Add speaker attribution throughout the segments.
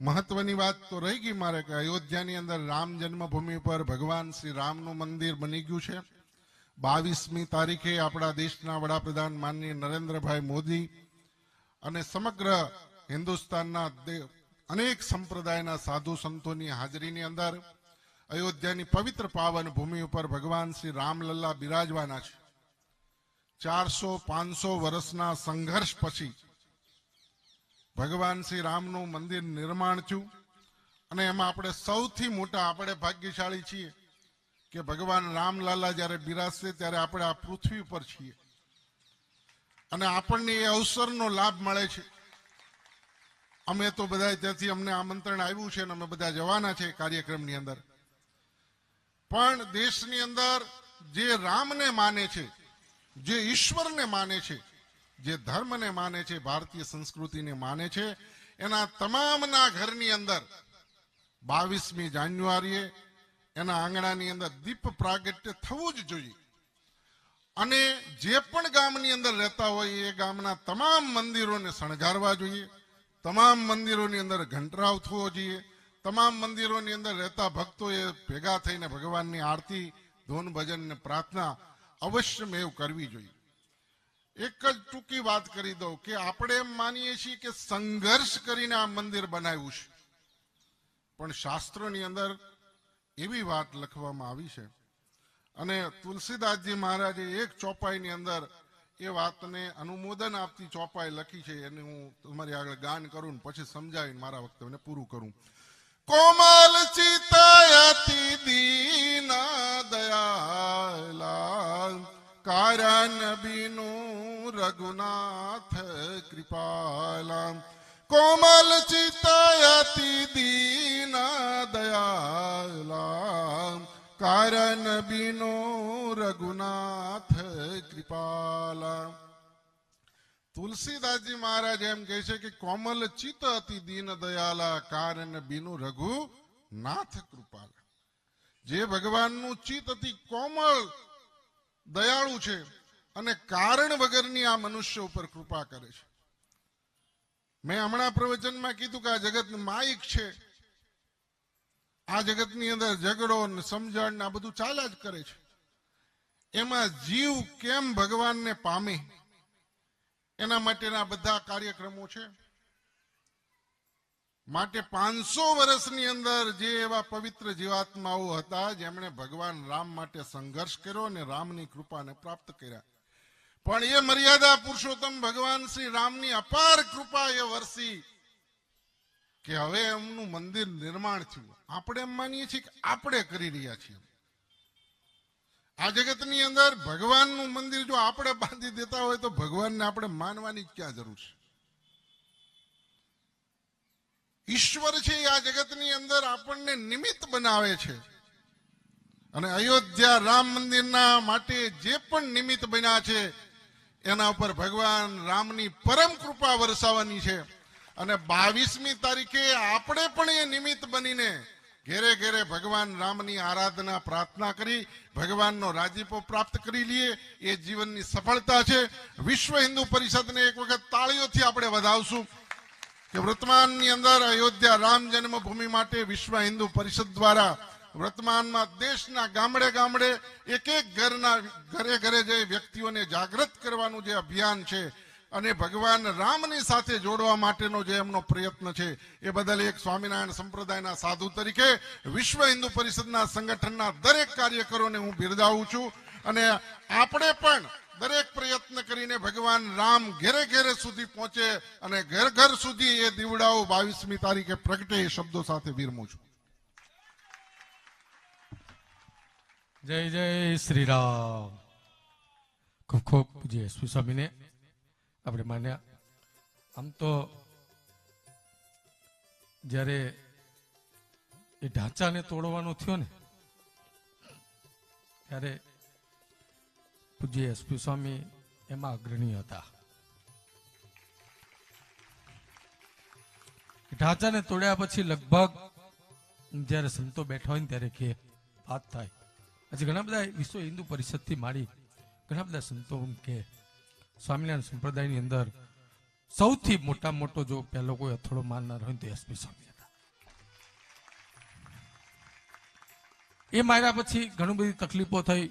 Speaker 1: મહત્વની વાત તો રહી ગઈ મારે કે અયોધ્યાની અંદર રામ જન્મભૂમિ પર ભગવાન શ્રી રામનું મંદિર બની ગયું છે. બાવીસમી તારીખે આપણા દેશના વડાપ્રધાન માનનીય નરેન્દ્રભાઈ મોદી અને સમગ્ર હિન્દુસ્તાનના અનેક સંપ્રદાયના સાધુ સંતોની હાજરીની અંદર અયોધ્યાની પવિત્ર પાવન ભૂમિ ઉપર ભગવાન શ્રી રામલલ્લા બિરાજવાના છે. ચારસો પાંચસો વર્ષના સંઘર્ષ પછી ભગવાન શ્રી રામનું મંદિર નિર્માણ થયું. અને એમાં આપણે સૌથી મોટા, આપણે ભાગ્યશાળી છીએ કે ભગવાન રામલાલા જ્યારે બિરાજશે ત્યારે આપણે આ પૃથ્વી પર છીએ. અને આપણને એ અવસરનો લાભ મળે છે. અમે તો બધા ત્યાંથી અમને આમંત્રણ આવ્યું છે અને અમે બધા જવાના છે કાર્યક્રમની અંદર. પણ દેશની અંદર જે રામને માને છે, જે ઈશ્વરને માને છે જે ધર્મને માને છે, ભારતીય સંસ્કૃતિને માને છે, એના તમામના ઘરની અંદર બાવીસમી જાન્યુઆરીએ એના આંગણાની અંદર દીપ પ્રાગટ્ય થવું જ જોઈએ. અને જે પણ ગામની અંદર રહેતા હોય એ ગામના તમામ મંદિરોને શણગારવા જોઈએ, તમામ મંદિરોની અંદર ઘંટરાવ થવો જોઈએ, તમામ મંદિરોની અંદર રહેતા ભક્તોએ ભેગા થઈને ભગવાનની આરતી, ધૂન ભજન ને પ્રાર્થના અવશ્ય મેવ કરવી જોઈએ. એક જ ટૂંકી વાત કરી દઉં કે આપણે એમ માનીએ છીએ કે સંઘર્ષ કરીને આ મંદિર બનાવ્યું છે. પણ શાસ્ત્રોની અંદર એવી વાત લખવામાં આવી છે. અને તુલસીદાસજી મહારાજે એક ચોપાઈની અંદર એ વાતને અનુમોદન આપતી ચોપાઈ લખી છે એને હું તમારી આગળ ગાન કરું ને પછી સમજાવીને મારા વક્તવ્યને પૂરું કરું. કોમલ ચિતયતિ રઘુનાથ કૃપાલા કોમલ ચિતયતિ દીન દયાલા કારણ બીનુ રઘુનાથ કૃપાલા તુલસીદાસજી મહારાજ એમ કહે છે કે કોમલ ચિત્ત અતિ દીન દયાલા કારણ બીનું રઘુ નાથ કૃપાલ જે ભગવાનનું ચિત્ત અતિ કોમળ, દયાળુ છે અને કારણ વગરની આ મનુષ્ય ઉપર કૃપા કરે છે. મેં હમણાં પ્રવચનમાં કીધું કે આ જગત માઇક છે. આ જગતની અંદર ઝઘડો સમજણ આ બધું ચાલ્યા જ કરે છે. એમાં જીવ કેમ ભગવાનને પામે? એના માટેના બધા કાર્યક્રમો છે. માટે પાંચસો વર્ષની અંદર જે એવા પવિત્ર જીવાત્માઓ હતા, જેમણે ભગવાન રામ માટે સંઘર્ષ કર્યો અને રામની કૃપાને પ્રાપ્ત કર્યા. પણ એ મર્યાદા પુરુષોત્તમ ભગવાન શ્રી રામની અપાર કૃપા એ વરસી કે હવે એમનું મંદિર નિર્માણ થયું. આપણે એમ માનીએ છીએ કે આપણે કરી રહ્યા છીએ. આ જગતની અંદર ભગવાનનું મંદિર જો આપણે બાંધી દેતા હોય તો ભગવાનને આપણે માનવાની ક્યાં જરૂર છે? ઈશ્વર છે આ જગતની અંદર આપણને નિમિત્ત બનાવે છે. અને અયોધ્યા રામ મંદિરના માટે જે પણ નિમિત્ત બન્યા છે એના ઉપર ભગવાન રામની પરમ કૃપા વરસાવાની છે. અને બાવીસમી તારીખે આપણે પણ એ નિમિત્ત બનીને ઘેરે ઘેરે ભગવાન રામની આરાધના, પ્રાર્થના કરી, ભગવાનનો રાજીપો પ્રાપ્ત કરી લઈએ. એ જીવનની સફળતા છે. વિશ્વ હિન્દુ પરિષદને એક વખત તાળીઓથી આપણે વધાવશું કે વર્તમાનની અંદર અયોધ્યા રામ જન્મભૂમિ માટે વિશ્વ હિન્દુ પરિષદ દ્વારા વર્તમાનમાં દેશના ગામડે ગામડે એક એક ઘરના ઘરે ઘરે જઈ વ્યક્તિઓને જાગૃત કરવાનું જે અભિયાન છે અને ભગવાન રામની સાથે જોડવા માટેનો જે એમનો પ્રયત્ન છે, એ બદલ એક સ્વામિનારાયણ સંપ્રદાયના સાધુ તરીકે વિશ્વ હિન્દુ પરિષદના સંગઠનના દરેક કાર્યકરોને હું બિરદાવું છું. અને આપણે પણ દરેક પ્રયત્ન કરીને ભગવાન રામ ઘેરે ઘેરે સુધી પહોંચે અને ઘર ઘર સુધી એ દીવડાઓ બાવીસમી તારીખે પ્રગટે એ શબ્દો સાથે વિરમું છું.
Speaker 2: જય જય શ્રી રામ ખૂબ ખૂબ પૂજ્ય સ્વામીને. આપણે માન્યા, આમ તો જ્યારે એ ઢાંચાને તોડવાનો થયો ને, ત્યારે પૂજ્ય એસપી સ્વામી એમાં અગ્રણી હતા. ઢાંચાને તોડ્યા પછી લગભગ, જ્યારે સંતો બેઠા હોય ને ત્યારે કે, વાત થાય. આજે ઘણા બધા વિશ્વ હિન્દુ પરિષદથી માંડી ઘણા બધા સંતો કે સ્વામિનારાયણ સંપ્રદાયની અંદર સૌથી મોટા મોટો જો પહેલો કોઈ અથડો મારનાર હોય તો એસપી સ્વામી હતા. એ માર્યા પછી ઘણી બધી તકલીફો થઈ.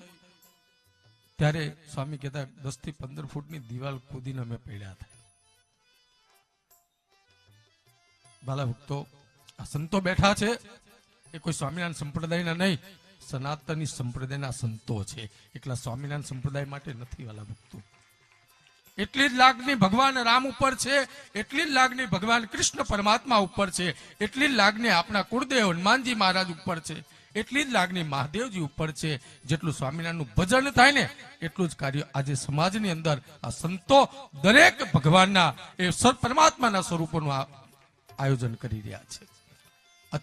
Speaker 2: ત્યારે સ્વામી કહેતા દસથી પંદર ફૂટની દિવાલ કૂદીને અમે પડ્યા હતા. બાલા ભક્તો, આ સંતો બેઠા છે. એ કોઈ સ્વામિનારાયણ સંપ્રદાયના નહીં. સનાતની સંપ્રદાયના સંતો છે. એટલા સ્વામિનારાયણ સંપ્રદાય માટે નથી વાલા ભક્તો. એટલી જ લાગણી ભગવાન રામ ઉપર છે, એટલી જ લાગણી ભગવાન કૃષ્ણ પરમાત્મા ઉપર છે, એટલી જ લાગણી આપણા કુળદેવ હનુમાનજી મહારાજ ઉપર છે, એટલી જ લાગણી મહાદેવજી ઉપર છે. જેટલું સ્વામિનારાયણનું ભજન થાય ને, એટલું જ કાર્ય આજે સમાજની અંદર આ સંતો દરેક ભગવાનના એ પરમાત્માના સ્વરૂપોનું આયોજન કરી રહ્યા છે.